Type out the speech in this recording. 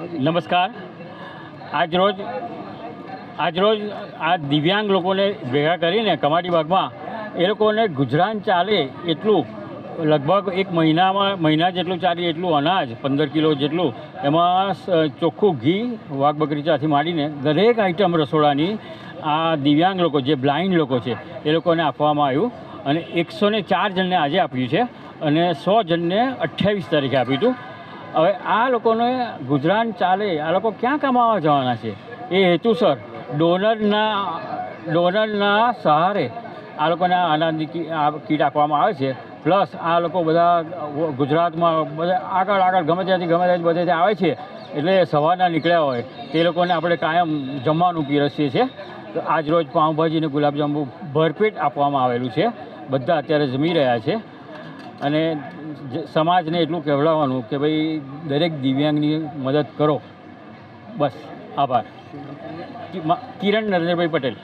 નમસ્કાર. આજરોજ આજરોજ આ દિવ્યાંગ લોકોને ભેગા કરીને કમાટી બાગમાં એ લોકોને ગુજરાન ચાલે એટલું, લગભગ એક મહિનામાં, મહિના જેટલું ચાલે એટલું અનાજ, પંદર કિલો જેટલું. એમાં ચોખ્ખું ઘી, વાઘ બકરીચાથી માંડીને દરેક આઈટમ રસોડાની આ દિવ્યાંગ લોકો જે બ્લાઇન્ડ લોકો છે, એ લોકોને આપવામાં આવ્યું. અને એકસો ને ચાર જણને આજે આપ્યું છે અને સો જણને અઠ્યાવીસ તારીખે આપ્યું હતું. હવે આ લોકોને ગુજરાન ચાલે, આ લોકો ક્યાં કમાવા જવાના છે? એ હેતુસર ડોનરના ડોનરના સહારે આ લોકોને આ કી- કીટ આપવામાં આવે છે. પ્લસ આ લોકો બધા ગુજરાતમાં બધા આગળ આગળ ગમે ત્યાંથી ગમે ત્યાંથી બધે ત્યાં આવે છે. એટલે સવારના નીકળ્યા હોય, તે લોકોને આપણે કાયમ જમવાનું પીરસીએ છીએ. તો આજ રોજ પાઉંભાજી અને ગુલાબજાંબુ ભરપેટ આપવામાં આવેલું છે. બધા અત્યારે જમી રહ્યા છે. અને સમાજને એટલું કહેવડાવવાનું કે ભાઈ દરેક દિવ્યાંગની મદદ કરો. બસ, આભાર. કિરણ નરેન્દ્રભાઈ પટેલ.